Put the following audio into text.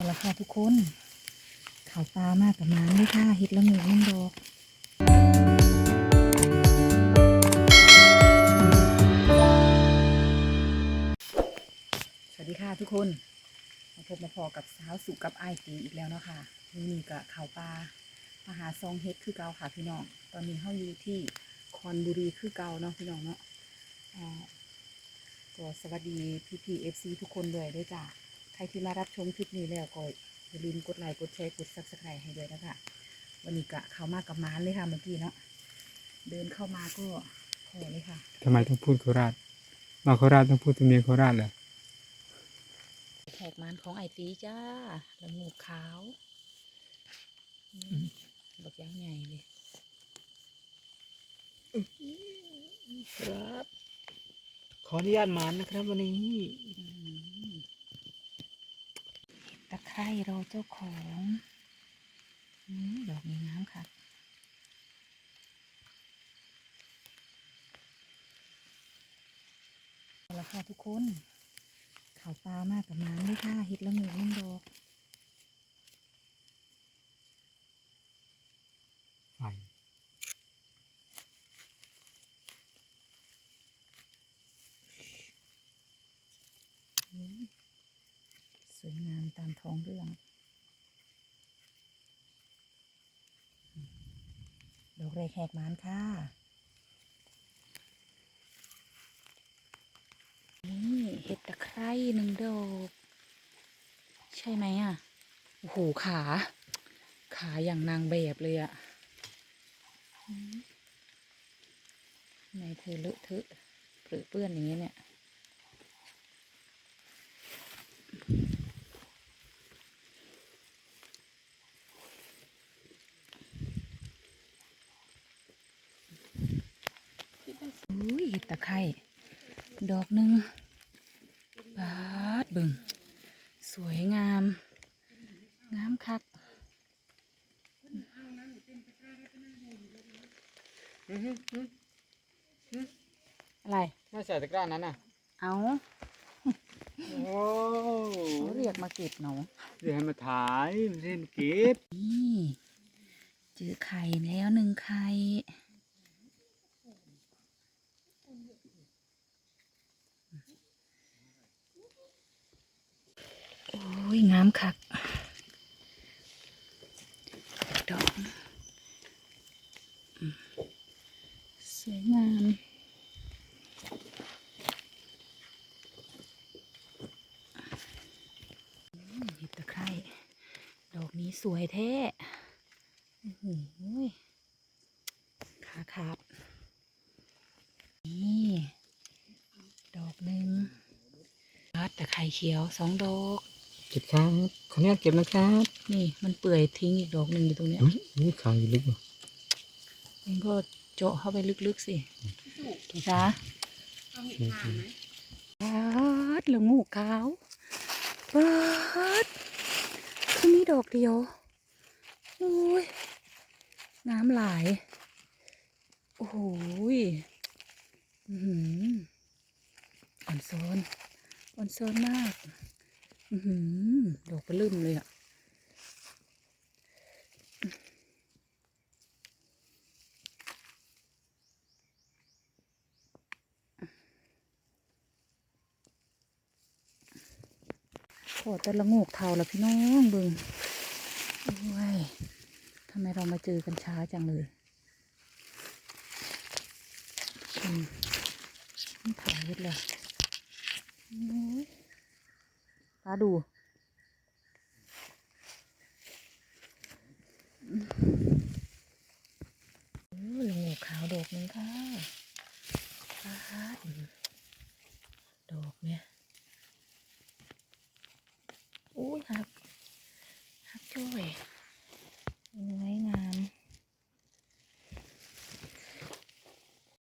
เอาละค่ะทุกคนข่าวปามากกับมาไม่ค่ะเฮ็ดละงูนึ่งดอกสวัสดีค่ะทุกคนมาพบมาพอกับสาวสุกับไอตีอีกแล้วเนาะค่ะนี่นี่กับข่าวปลามาหาซองเฮ็ดคือเกาค่ะพี่น้อง ตอนนี้เฮาอยู่ที่คอนบุรีคือเกาเนาะพี่น้องเนาะก็สวัสดีพี่พีเอฟซีทุกคนเลยด้วยจ้ะ ครที่มารับชมคลิปนี้แล้วก็อย่าลืมกดไลค์กดแชร์กดซับสไครต์ให้ด้วยนะคะวันนี้กะเข้ามากับม้านเลยค่ะเมื่อกี้เนาะเดินเข้ามาก็พอเลยค่ะทำไมต้องพูดโคราชมาโคราชต้องพูดตัวเมียโคราชเหรอแขกมานของไอตีจ้าละงูขาวอืมบักยางใหญ่เลยครับ ขออนุญาตมานนะครับวันนี้ อืมตะไคร่เราเจ้าของอดอกนี้งามค่ะแล้วค่ะทุกคนข่าวปลามากกับมาไม่ค่ะฮิตและงูนึ่งดอก สวยงามตามท้องเรื่องอืมดอกแรกแหกหมานค่ะ นี่เห็ดตะไคร้หนึ่งดอก ใช่ไหมอะ โอ้โหขา ขาอย่างนางแบบเลยอะอืมไหนเธอเลอะเทอะเปรอะเปื้อนอย่างนี้เนี่ย อุ้ยเห็ดตะ ไคร่ดอกหนึ่งบาดเบึง สวยงาม งามคักอะไรน่าใส่ตะกร้านั้นน่ะ เอาโอ้เขาเรียกมาเก็บหนูเดี๋ยวให้มาถ่ายไม่ใช่มาเก็บนี่เจอไข่แล้วหนึ่งไข่โอ้ย งามคักดอกสวยงามอืมเห็ดตะไคร่ดอกนี้สวยแท้อื้อหือขาขาดนี่ ดอกหนึ่งตะไคร่เขียวสองดอก เก็บครับขออนุญาตเก็บนะครับนี่มันเปื่อยทิ้งอีกดอกหนึ่งอยู่ตรงเนี้ยอุ๊ยนี่ขางอยู่ลึกว่ะเองก็เจาะเข้าไปลึกๆสิจ้าปัดละงูขาวปัดคือมีดอกเดียวโอ้ยน้ำหลายโอ้โหยอื้อหืออ่อนโซนอ่อนโซนมากอือหือ ดอกไปลืมเลยอะโอ้แต่ละงูกเท่าแล้วพี่น้องเบึงโอ้ยทำไมเรามาเจอกันช้าจังเลยถ่ายเยอะเลย โอ้ยตาดู โอ้ยงูขาวดอกนึงค่ะปาดดอกเนี่ยอู้ยหักหักจ้อย